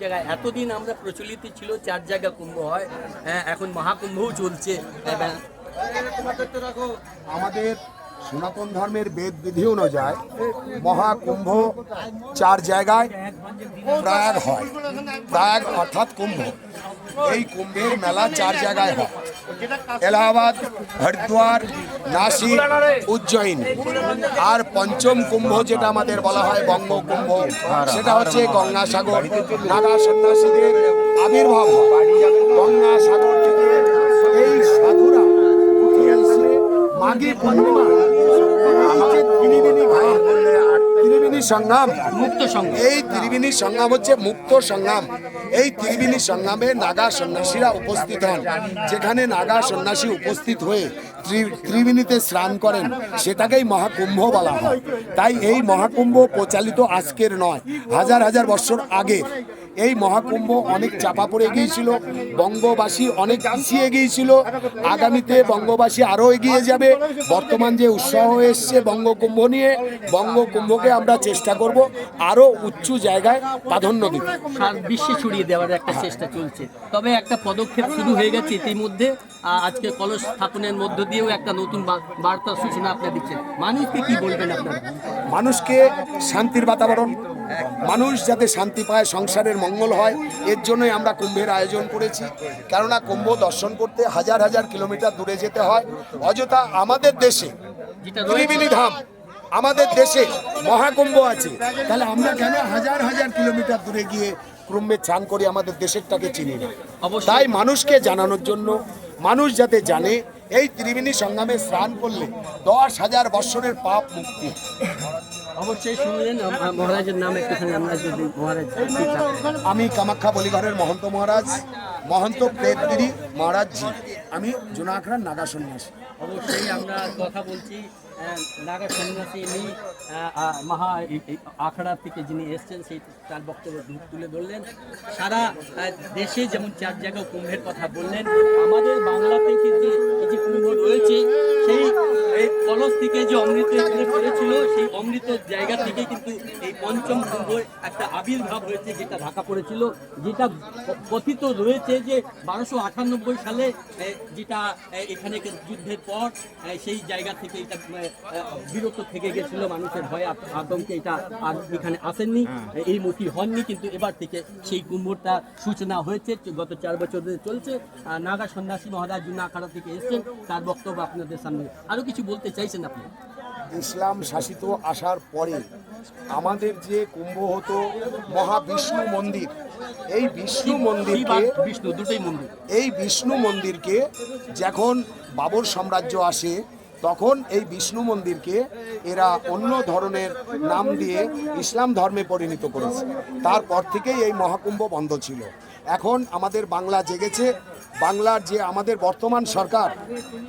জায়গায়। এতদিন আমরা প্রচলিত ছিল চার জায়গা কুম্ভ হয় হ্যাঁ, এখন মহাকুম্ভও চলছে। আমাদের সনাতন ধর্মের বেদ বিধি অনুযায়ী মহাকুম্ভ চার জায়গায় প্রয়াগ হয়। প্রয়াগ অর্থাৎ কুম্ভ। এই কুম্ভের মেলা চার জায়গায় হয়। এলাহাবাদ, হরিদ্বার, নাসিক, উজ্জয়িনী। আর পঞ্চম কুম্ভ যেটা আমাদের বলা হয় বঙ্গ কুম্ভ সেটা হচ্ছে গঙ্গাসাগর। নাগা সন্ন্যাসীদের আবির্ভাব হয়। গঙ্গাসাগর থেকে মাঘী পূর্ণিমা। ত্রিবেণী সংগ্রাম। মুক্ত সংঘ এই ত্রিবেণী সংগ্রাম হচ্ছে মুক্ত সংগ্রাম। এই ত্রিবেণী সংগ্রামে নাগা সন্ন্যাসীরা উপস্থিত হন। যেখানে নাগা সন্ন্যাসী উপস্থিত হয়ে ত্রি- ত্রিবেণীতে স্নান করেন সেটাকেই মহাকুম্ভ বলা হয়। তাই এই মহাকুম্ভ প্রচালিত আজকের নয় হাজার হাজার বছর আগে এই মহাকুম্ভ অনেক চাপা পড়ে গিয়েছিল বঙ্গবাসী অনেক পিছিয়ে গিয়েছিল। আগামীতে বঙ্গবাসী আরও এগিয়ে যাবে। বর্তমান যে উৎসাহ এসছে বঙ্গকুম্ভ নিয়ে বঙ্গকুম্ভকে আমরা চেষ্টা করব আরও উঁচু জায়গায় প্রাধান্য দিতে। বিশ্বে ছড়িয়ে দেওয়ার একটা চেষ্টা চলছে। তবে একটা পদক্ষেপ শুরু হয়ে গেছে ইতিমধ্যে। আজকে কলস স্থাপনের মধ্য দিয়েও একটা নতুন বার্তার সূচনা আপনি দিচ্ছেন। মানুষকে কি বলবেন আপনারা? মানুষকে শান্তির বাতাবরণ মানুষ যাতে শান্তি পায় সংসারের মঙ্গল হয় এর জন্যই আমরা কুম্ভের আয়োজন করেছি। কেননা কুম্ভ দর্শন করতে হাজার হাজার কিলোমিটার দূরে যেতে হয়। অযথা আমাদের দেশে ত্রিবেণী ধাম আমাদের দেশে মহাকুম্ভ আছে। তাহলে আমরা কেন হাজার হাজার কিলোমিটার দূরে গিয়ে কুম্ভে চান করি? আমাদের দেশেরটাকে চিনি না। তাই মানুষকে জানানোর জন্য মানুষ যাতে জানে এই ত্রিবেণী সংগ্রামে স্নান করলে দশ হাজার বৎসরের পাপ মুক্তি। অবশ্যই শুনলেন মহারাজের নাম একটুখানি আমরা যদি মহারাজ আমি কামাখ্যা বলিঘরের মহন্ত মহারাজ মহন্ত প্রেতগিরি মহারাজজি আমি জোনাখড়ার নাগা সন্ন্যাসী। অবশ্যই আমরা কথা বলছি নাগা সন্ন্যাসী ইনি মহা আখড়া থেকে যিনি এসছেন সেই তার বক্তব্য তুলে ধরলেন। সারা দেশে যেমন চার জায়গায় কুম্ভের কথা বললেন আমাদের বাংলাতে কিন্তু এই কলস থেকে যে অমৃত এখানে পড়েছিল সেই অমৃত জায়গা থেকে কিন্তু এই পঞ্চম কুম্ভ একটা আবির্ভাব হয়েছে যেটা ঢাকা পড়েছিল যেটা কথিত রয়েছে যে বারোশো আটানব্বই সালে যেটা এখানে যুদ্ধের পর সেই জায়গা থেকে এটা বিরত থেকে গেছিল মানুষের ভয়ে আতঙ্কে এটা আর এখানে আসেননি এই মুখী হননি কিন্তু এবার থেকে সেই কুম্ভটা সূচনা হয়েছে গত চার বছর ধরে চলছে নাগা সন্ন্যাসী মহারাজ জুনা আখাড়া থেকে এসছেন তার বক্তব্য আপনাদের সামনে। আরও কিছু বলতে চাইছেন আপনি? ইসলাম শাসিত আসার পরে আমাদের যে কুম্ভ হতো মহাবিষ্ণু মন্দির এই বিষ্ণু মন্দিরকে বিষ্ণু দুটোই মন্দির। এই বিষ্ণু মন্দিরকে যখন বাবর সাম্রাজ্য আসে তখন এই বিষ্ণু মন্দিরকে এরা অন্য ধরনের নাম দিয়ে ইসলাম ধর্মে পরিণত করেছে। তারপর থেকেই এই মহাকুম্ভ বন্ধ ছিল। এখন আমাদের বাংলা জেগেছে বাংলার যে আমাদের বর্তমান সরকার,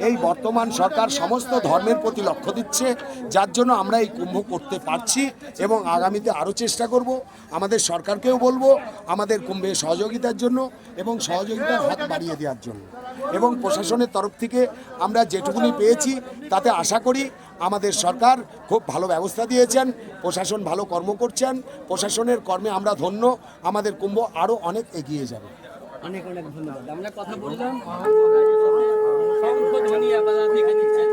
এই বর্তমান সরকার সমস্ত ধর্মের প্রতি লক্ষ্য দিচ্ছে, যার জন্য আমরা এই কুম্ভ করতে পারছি এবং আগামীতে আরও চেষ্টা করব। আমাদের সরকারকেও বলব, আমাদের কুম্ভে সহযোগিতার জন্য এবং সহযোগিতার হাত বাড়িয়ে দেওয়ার জন্য। এবং প্রশাসনের তরফ থেকে আমরা যেটুকুনি পেয়েছি, তাতে আশা করি আমাদের সরকার খুব ভালো ব্যবস্থা দিয়েছেন, প্রশাসন ভালো কর্ম করছেন, প্রশাসনের কর্মে আমরা ধন্য, আমাদের কুম্ভ আরও অনেক এগিয়ে যাবে। অনেক অনেক ধন্যবাদ। আমরা কথা বললাম। শঙ্খ ধ্বনি আবার দেখে নিচ্ছেন